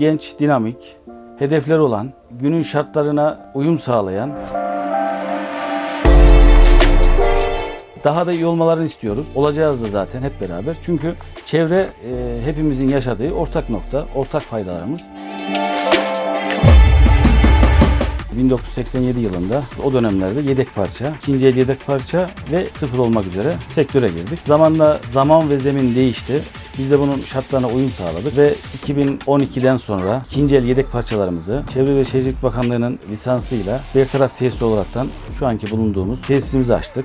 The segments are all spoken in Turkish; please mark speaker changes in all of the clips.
Speaker 1: genç, dinamik, hedefleri olan, günün şartlarına uyum sağlayan, daha da iyi olmalarını istiyoruz. Olacağız da zaten hep beraber. Çünkü çevre e, hepimizin yaşadığı ortak nokta, ortak faydalarımız. 1987 yılında o dönemlerde yedek parça, ikinci el yedek parça ve sıfır olmak üzere sektöre girdik. Zamanla zaman ve zemin değişti. Biz de bunun şartlarına uyum sağladık ve 2012'den sonra ikinci el yedek parçalarımızı Çevre ve Şehircilik Bakanlığı'nın lisansıyla Bertaraf Tesisi olaraktan şu anki bulunduğumuz tesisimizi açtık.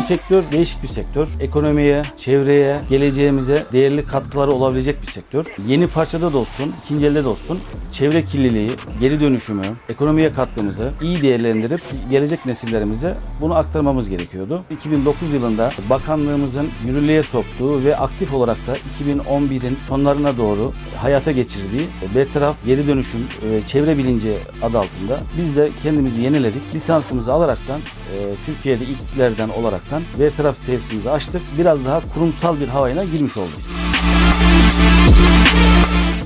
Speaker 1: Bu sektör değişik bir sektör. Ekonomiye, çevreye, geleceğimize değerli katkıları olabilecek bir sektör. Yeni parçada da olsun, ikinci elde de olsun çevre kirliliği, geri dönüşümü, ekonomiye katkımızı iyi değerlendirip gelecek nesillerimize bunu aktarmamız gerekiyordu. 2009 yılında bakanlığımızın yürürlüğe soktuğu ve aktif olarak da 2011'in sonlarına doğru hayata geçirdiği Bertaraf Geri Dönüşüm e, Çevre Bilinci adı altında biz de kendimizi yeniledik. Lisansımızı alaraktan e, Türkiye'de ilklerden olaraktan Bertaraf tesisimizi açtık. Biraz daha kurumsal bir havayına girmiş olduk.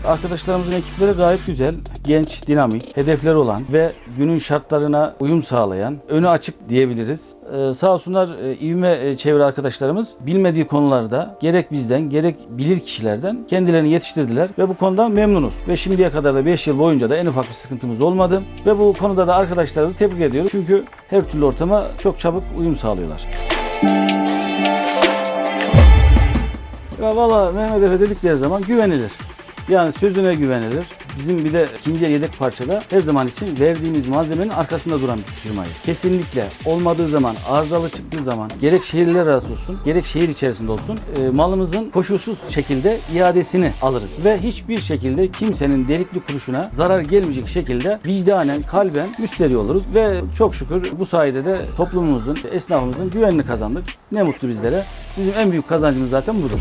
Speaker 1: Arkadaşlarımızın ekipleri gayet güzel, genç, dinamik, hedefleri olan ve günün şartlarına uyum sağlayan, önü açık diyebiliriz. Ee, sağ olsunlar e, ivme e, çevre arkadaşlarımız bilmediği konularda gerek bizden gerek bilir kişilerden kendilerini yetiştirdiler ve bu konudan memnunuz. Ve şimdiye kadar da 5 yıl boyunca da en ufak bir sıkıntımız olmadı. Ve bu konuda da arkadaşlarımızı tebrik ediyoruz. Çünkü her türlü ortama çok çabuk uyum sağlıyorlar. Ya valla Mehmet Efe dedikleri zaman güvenilir. Yani sözüne güvenilir. Bizim bir de ikinci yedek parçada her zaman için verdiğimiz malzemenin arkasında duran bir firmayız. Kesinlikle olmadığı zaman, arızalı çıktığı zaman gerek şehirler arası olsun, gerek şehir içerisinde olsun e, malımızın koşulsuz şekilde iadesini alırız. Ve hiçbir şekilde kimsenin delikli kuruşuna zarar gelmeyecek şekilde vicdanen, kalben müsteri oluruz. Ve çok şükür bu sayede de toplumumuzun, esnafımızın güvenini kazandık. Ne mutlu bizlere. Bizim en büyük kazancımız zaten budur.